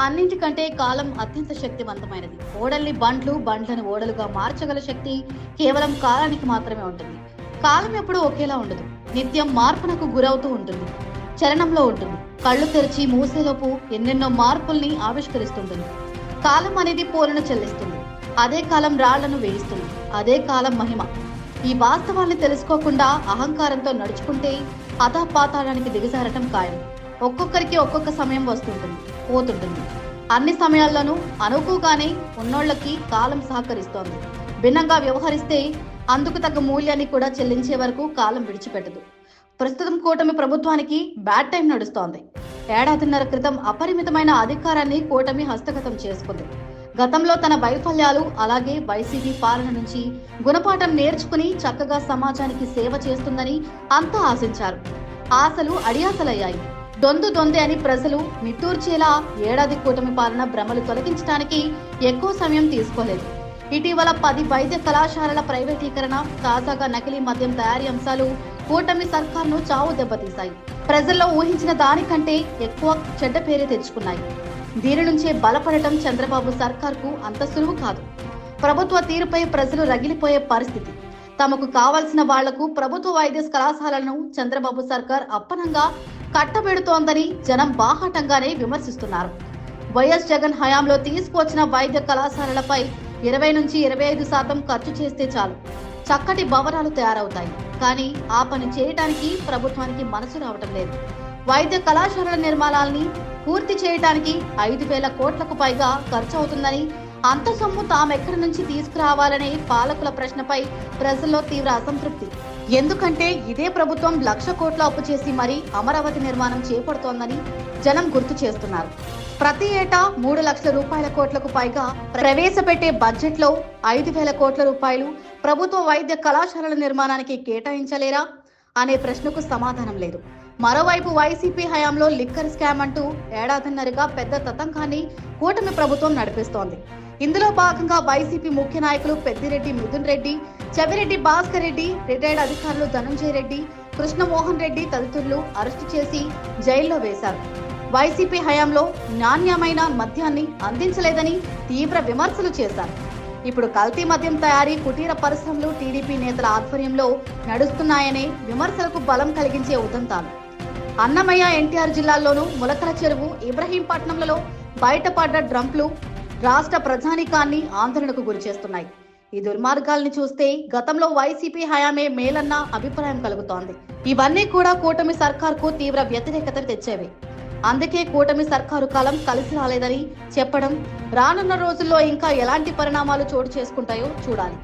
అన్నింటికంటే కాలం అత్యంత శక్తివంతమైనది. ఓడల్ని బండ్లు బండ్లను ఓడలుగా మార్చగల శక్తి కేవలం కాలానికి మాత్రమే ఉంటుంది. కాలం ఎప్పుడూ ఒకేలా ఉండదు. నిత్యం మార్పునకు గురవుతూ ఉంటుంది. చలనంలో ఉంటుంది. కళ్ళు తెరిచి మూసేలోపు ఎన్నెన్నో మార్పుల్ని ఆవిష్కరిస్తుంటుంది. కాలం అనేది పోలను చెల్లిస్తుంది. అదే కాలం రాళ్ళను వేయిస్తుంది. అదే కాలం మహిమ. ఈ వాస్తవాన్ని తెలుసుకోకుండా అహంకారంతో నడుచుకుంటే అధపాతాళానికి దిగజారటం ఖాయం. ఒక్కొక్కరికి ఒక్కొక్క సమయం వస్తుంటుంది పోతుంటుంది. అన్ని సమయాల్లోనూ అనుకుగానే ఉన్నోళ్ళకి కాలం సహకరిస్తోంది. భిన్నంగా వ్యవహరిస్తే అందుకు తగ్గ మూల్యాన్ని కూడా చెల్లించే వరకు కాలం విడిచిపెట్టదు. ప్రస్తుతం కూటమి ప్రభుత్వానికి బ్యాడ్ టైం నడుస్తోంది. ఏడాదిన్నర క్రితం అపరిమితమైన అధికారాన్ని కూటమి హస్తగతం చేసుకుంది. గతంలో తన వైఫల్యాలు అలాగే వైసీపీ పాలన నుంచి గుణపాఠం నేర్చుకుని చక్కగా సమాజానికి సేవ చేస్తుందని అంతా ఆశించారు. ఆశలు అడియాసలయ్యాయి దొందు దొందే అని ప్రజలు నిట్టూర్చేలా ఏడాది కూటమి పాలన భ్రమలు తొలగించడానికి ఎక్కువ సమయం తీసుకోలేదు. ఇటీవల పది వైద్య కళాశాలల ప్రైవేటీకరణ తాజాగా నకిలీ మద్యం తయారీ అంశాలు కూటమి సర్కార్ను చావు దెబ్బతీశాయి. ప్రజల్లో ఊహించిన దానికంటే ఎక్కువ చెడ్డ పేరే తెచ్చుకున్నాయి. దీని నుంచే బలపడటం చంద్రబాబు సర్కార్కు అంత సులువు కాదు. ప్రభుత్వ తీరుపై ప్రజలు రగిలిపోయే పరిస్థితి. తమకు కావాల్సిన వాళ్ళకు ప్రభుత్వ వైద్య కళాశాలను చంద్రబాబు సర్కార్ అప్పనంగా కట్టబెడుతోందని జనం బాహాటంగానే విమర్శిస్తున్నారు. వైఎస్ జగన్ హయాంలో తీసుకువచ్చిన వైద్య కళాశాలలపై ఇరవై నుంచి ఇరవై ఐదు శాతం ఖర్చు చేస్తే చాలు. చక్కటి భవనాలు తయారవుతాయి. కానీ ఆ పని చేయడానికి ప్రభుత్వానికి మనసు రావటం లేదు. వైద్య కళాశాలల నిర్మాణాలని పూర్తి చేయడానికి ఐదు వేల కోట్లకు పైగా ఖర్చు అవుతుందని అంత సొమ్ము తామెక్కడి నుంచి తీసుకురావాలనే పాలకుల ప్రశ్నపై ప్రజల్లో తీవ్ర అసంతృప్తి. ఎందుకంటే ఇదే ప్రభుత్వం లక్ష కోట్ల అప్పు చేసి మరీ అమరావతి నిర్మాణం చేపడుతోందని జనం గుర్తు చేస్తున్నారు. ప్రతి ఏటా మూడు లక్షల రూపాయల కోట్లకు పైగా ప్రవేశపెట్టే బడ్జెట్లో ఐదు వేల కోట్ల రూపాయలు ప్రభుత్వ వైద్య కళాశాలల నిర్మాణానికి కేటాయించలేరా అనే ప్రశ్నకు సమాధానం లేదు. మరోవైపు వైసీపీ హయాంలో లిక్కర్ స్కామ్ అంటూ ఏడాదిన్నరగా పెద్ద తతంకాన్ని కూటమి ప్రభుత్వం నడిపిస్తోంది. ఇందులో భాగంగా వైసీపీ ముఖ్య నాయకులు పెద్దిరెడ్డి మిథున్ రెడ్డి చెవిరెడ్డి భాస్కర్ రెడ్డి రిటైర్డ్ అధికారులు ధనంజయ రెడ్డి కృష్ణమోహన్ రెడ్డి తదితరులు అరెస్టు చేసి జైల్లో వేశారు. వైసీపీ హయాంలో నాణ్యమైన మద్యాన్ని అందించలేదని తీవ్ర విమర్శలు చేశారు. ఇప్పుడు కల్తీ మద్యం తయారీ కుటీర పరిశ్రమలు టీడీపీ నేతల ఆధ్వర్యంలో నడుస్తున్నాయనే విమర్శలకు బలం కలిగించే ఉదంతాలు. అన్నమయ్య ఎన్టీఆర్ జిల్లాల్లోనూ ములకల చెరువు ఇబ్రహీంపట్నంలలో బయటపడ్డ డ్రంప్లు రాష్ట్ర ప్రజానికాన్ని ఆందోళనకు గురిచేస్తున్నాయి ఈ దుర్మార్గాల్ని చూస్తే గతంలో వైసీపీ హయామే మేలన్న అభిప్రాయం కలుగుతోంది. ఇవన్నీ కూడా కూటమి సర్కార్కు తీవ్ర వ్యతిరేకత తెచ్చేవి. అందుకే కూటమి సర్కారు కాలం కలిసి రాలేదని చెప్పడం రానున్న రోజుల్లో ఇంకా ఎలాంటి పరిణామాలు చోటు చేసుకుంటాయో చూడాలి.